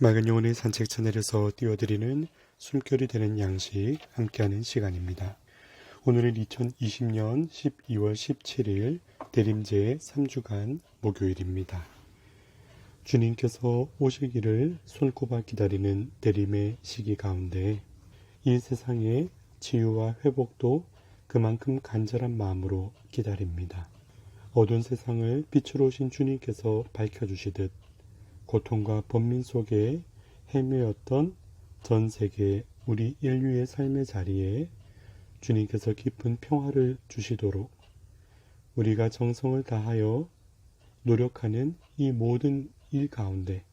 맑은 영혼의 산책 채널에서 띄워드리는 숨결이 되는 양식 함께하는 시간입니다. 오늘은 2020년 12월 17일 대림제 3주간 목요일입니다. 주님께서 오시기를 손꼽아 기다리는 대림의 시기 가운데 이 세상의 치유와 회복도 그만큼 간절한 마음으로 기다립니다. 어두운 세상을 빛으로 오신 주님께서 밝혀주시듯 고통과 번민 속에 헤매었던 전 세계 우리 인류의 삶의 자리에 주님께서 깊은 평화를 주시도록 우리가 정성을 다하여 노력하는 이 모든 일 가운데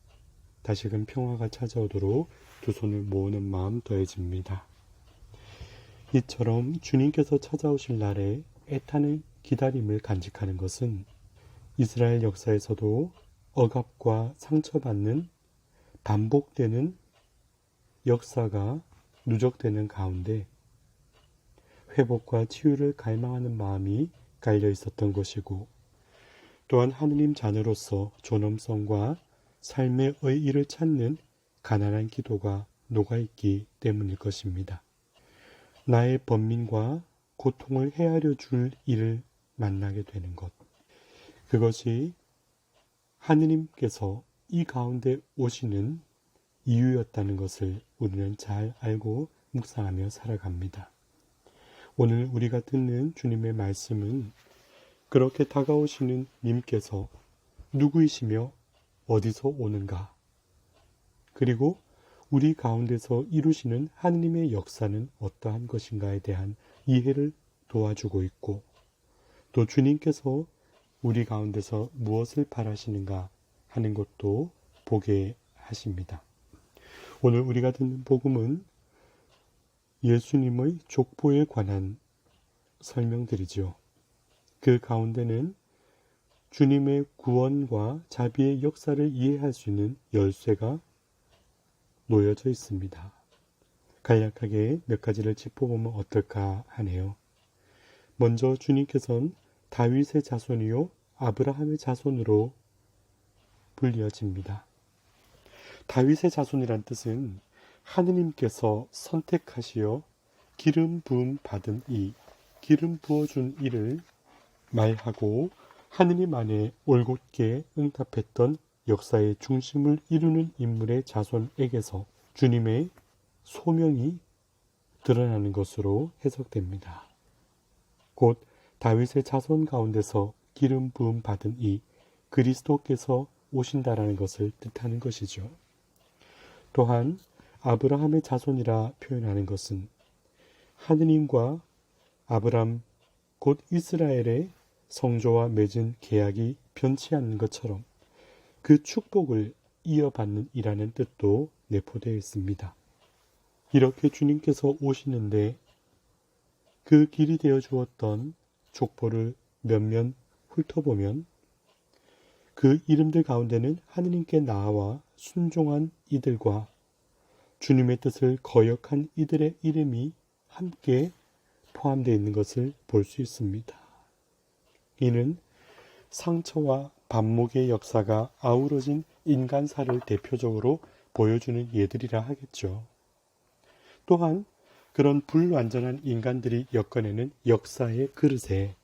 다시금 평화가 찾아오도록 두 손을 모으는 마음 더해집니다. 이처럼 주님께서 찾아오실 날에 애타는 기다림을 간직하는 것은 이스라엘 역사에서도 억압과 상처받는 반복되는 역사가 누적되는 가운데 회복과 치유를 갈망하는 마음이 깔려 있었던 것이고 또한 하느님 자녀로서 존엄성과 삶의 의의를 찾는 가난한 기도가 녹아있기 때문일 것입니다. 나의 번민과 고통을 헤아려 줄 일을 만나게 되는 것. 그것이 하느님께서 이 가운데 오시는 이유였다는 것을 우리는 잘 알고 묵상하며 살아갑니다. 오늘 우리가 듣는 주님의 말씀은 그렇게 다가오시는 님께서 누구이시며 어디서 오는가? 그리고 우리 가운데서 이루시는 하느님의 역사는 어떠한 것인가에 대한 이해를 도와주고 있고 또 주님께서 우리 가운데서 무엇을 바라시는가 하는 것도 보게 하십니다. 오늘 우리가 듣는 복음은 예수님의 족보에 관한 설명들이지요. 그 가운데는 주님의 구원과 자비의 역사를 이해할 수 있는 열쇠가 놓여져 있습니다. 간략하게 몇 가지를 짚어보면 어떨까 하네요. 먼저 주님께서는 다윗의 자손이요 아브라함의 자손으로 불려집니다. 다윗의 자손이란 뜻은 하느님께서 선택하시어 기름 부음 받은 이 기름 부어준 이를 말하고 하느님 안에 올곧게 응답했던 역사의 중심을 이루는 인물의 자손에게서 주님의 소명이 드러나는 것으로 해석됩니다. 곧 다윗의 자손 가운데서 기름 부음 받은 이 그리스도께서 오신다라는 것을 뜻하는 것이죠. 또한 아브라함의 자손이라 표현하는 것은 하느님과 아브람 곧 이스라엘의 성조와 맺은 계약이 변치 않는 것처럼 그 축복을 이어받는 이라는 뜻도 내포되어 있습니다. 이렇게 주님께서 오시는데 그 길이 되어 주었던 족보를 몇몇 훑어보면 그 이름들 가운데는 하느님께 나아와 순종한 이들과 주님의 뜻을 거역한 이들의 이름이 함께 포함되어 있는 것을 볼 수 있습니다. 이는 상처와 반목의 역사가 아우러진 인간사를 대표적으로 보여주는 예들이라 하겠죠. 또한 그런 불완전한 인간들이 엮어내는 역사의 그릇에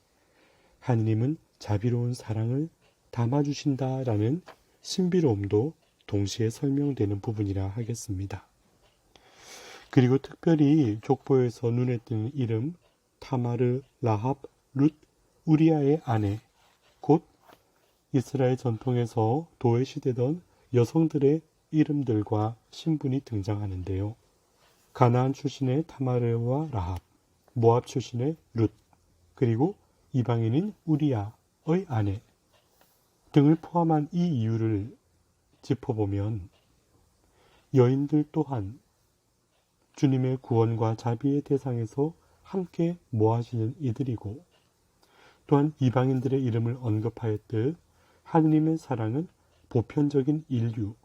하느님은 자비로운 사랑을 담아주신다라는 신비로움도 동시에 설명되는 부분이라 하겠습니다. 그리고 특별히 족보에서 눈에 띄는 이름 타마르, 라합, 룻, 우리아의 아내, 곧 이스라엘 전통에서 도외시되던 여성들의 이름들과 신분이 등장하는데요. 가나안 출신의 타마르와 라합, 모압 출신의 룻, 그리고 이방인인 우리아의 아내 등을 포함한 이 이유를 짚어보면 여인들 또한 주님의 구원과 자비의 대상에서 함께 모아지는 이들이고 또한 이방인들의 이름을 언급하였듯 하느님의 사랑은 보편적인 인류,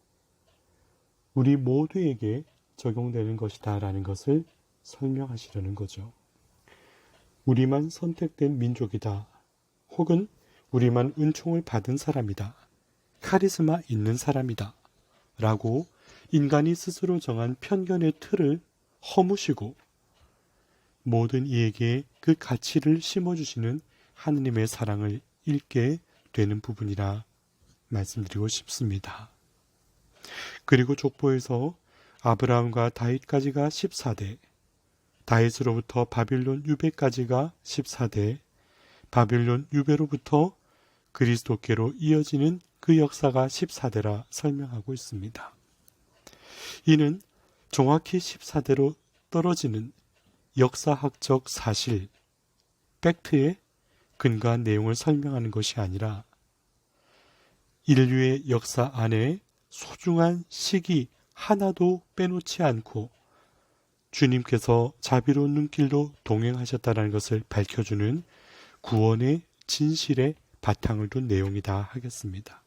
우리 모두에게 적용되는 것이다 라는 것을 설명하시려는 거죠. 우리만 선택된 민족이다. 혹은 우리만 은총을 받은 사람이다. 카리스마 있는 사람이다. 라고 인간이 스스로 정한 편견의 틀을 허무시고 모든 이에게 그 가치를 심어주시는 하느님의 사랑을 읽게 되는 부분이라 말씀드리고 싶습니다. 그리고 족보에서 아브라함과 다윗까지가 14대, 다윗으로부터 바빌론 유배까지가 14대, 바빌론 유배로부터 그리스도께로 이어지는 그 역사가 14대라 설명하고 있습니다. 이는 정확히 14대로 떨어지는 역사학적 사실, 팩트에 근거한 내용을 설명하는 것이 아니라 인류의 역사 안에 소중한 시기 하나도 빼놓지 않고 주님께서 자비로운 눈길로 동행하셨다는 것을 밝혀주는 구원의 진실의 바탕을 둔 내용이다 하겠습니다.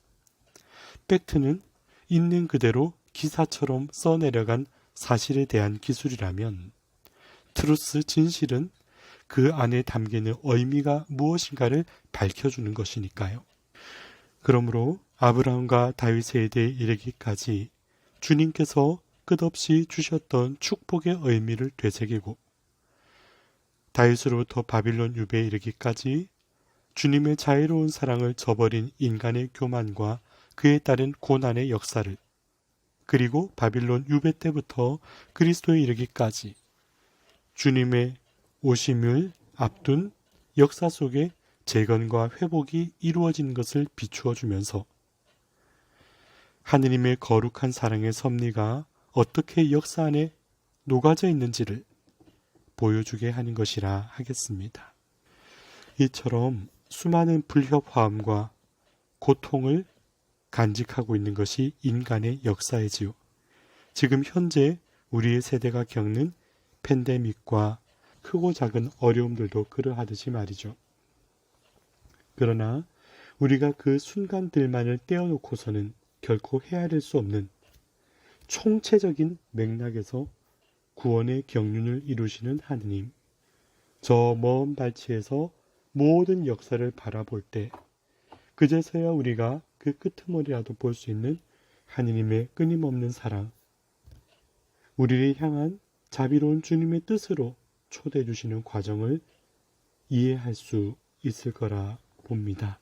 팩트는 있는 그대로 기사처럼 써내려간 사실에 대한 기술이라면 트루스 진실은 그 안에 담기는 의미가 무엇인가를 밝혀주는 것이니까요. 그러므로 아브라함과 다윗에 대해 이르기까지 주님께서 끝없이 주셨던 축복의 의미를 되새기고 다윗으로부터 바빌론 유배에 이르기까지 주님의 자유로운 사랑을 저버린 인간의 교만과 그에 따른 고난의 역사를 그리고 바빌론 유배 때부터 그리스도에 이르기까지 주님의 오심을 앞둔 역사 속에 재건과 회복이 이루어진 것을 비추어 주면서 하느님의 거룩한 사랑의 섭리가 어떻게 역사 안에 녹아져 있는지를 보여주게 하는 것이라 하겠습니다. 이처럼 수많은 불협화음과 고통을 간직하고 있는 것이 인간의 역사이지요. 지금 현재 우리의 세대가 겪는 팬데믹과 크고 작은 어려움들도 그러하듯이 말이죠. 그러나 우리가 그 순간들만을 떼어놓고서는 결코 헤아릴 수 없는 총체적인 맥락에서 구원의 경륜을 이루시는 하느님. 저 먼 발치에서 모든 역사를 바라볼 때 그제서야 우리가 그 끄트머리라도 볼 수 있는 하느님의 끊임없는 사랑, 우리를 향한 자비로운 주님의 뜻으로 초대해 주시는 과정을 이해할 수 있을 거라 봅니다.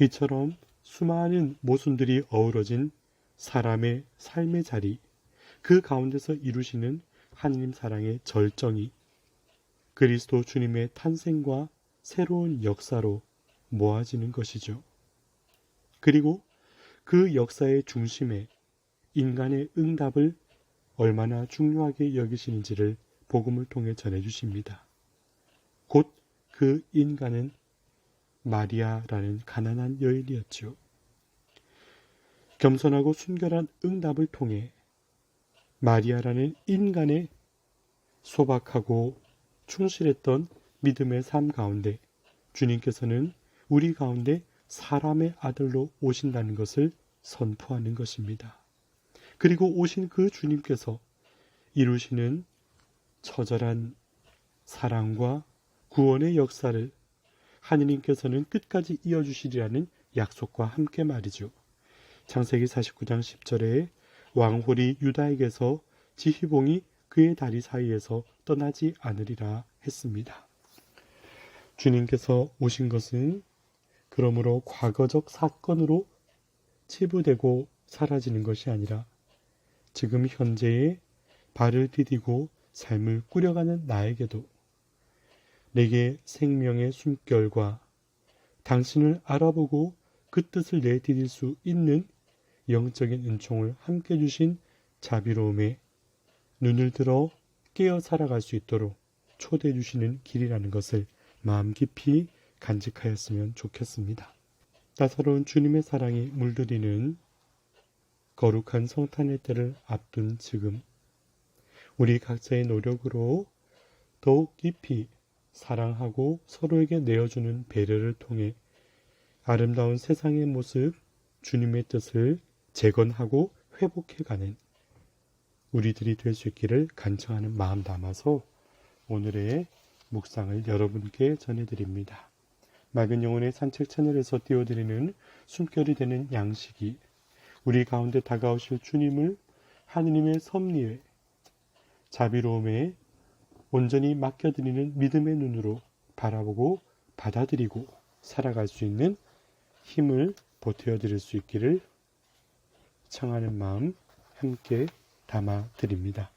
이처럼 수많은 모순들이 어우러진 사람의 삶의 자리, 그 가운데서 이루시는 하느님 사랑의 절정이 그리스도 주님의 탄생과 새로운 역사로 모아지는 것이죠. 그리고 그 역사의 중심에 인간의 응답을 얼마나 중요하게 여기시는지를 복음을 통해 전해주십니다. 곧 그 인간은 마리아라는 가난한 여인이었지요. 겸손하고 순결한 응답을 통해 마리아라는 인간의 소박하고 충실했던 믿음의 삶 가운데 주님께서는 우리 가운데 사람의 아들로 오신다는 것을 선포하는 것입니다. 그리고 오신 그 주님께서 이루시는 처절한 사랑과 구원의 역사를 하느님께서는 끝까지 이어주시리라는 약속과 함께 말이죠. 창세기 49장 10절에 왕홀이 유다에게서 지휘봉이 그의 다리 사이에서 떠나지 않으리라 했습니다. 주님께서 오신 것은 그러므로 과거적 사건으로 치부되고 사라지는 것이 아니라 지금 현재의 발을 디디고 삶을 꾸려가는 나에게도 내게 생명의 숨결과 당신을 알아보고 그 뜻을 내디딜 수 있는 영적인 은총을 함께 주신 자비로움에 눈을 들어 깨어 살아갈 수 있도록 초대해 주시는 길이라는 것을 마음 깊이 간직하였으면 좋겠습니다. 따사로운 주님의 사랑이 물들이는 거룩한 성탄의 때를 앞둔 지금 우리 각자의 노력으로 더욱 깊이 사랑하고 서로에게 내어주는 배려를 통해 아름다운 세상의 모습, 주님의 뜻을 재건하고 회복해가는 우리들이 될 수 있기를 간청하는 마음 담아서 오늘의 묵상을 여러분께 전해드립니다. 맑은 영혼의 산책 채널에서 띄워드리는 숨결이 되는 양식이 우리 가운데 다가오실 주님을 하느님의 섭리에 자비로움에 온전히 맡겨드리는 믿음의 눈으로 바라보고 받아들이고 살아갈 수 있는 힘을 보태어 드릴 수 있기를 청하는 마음 함께 담아 드립니다.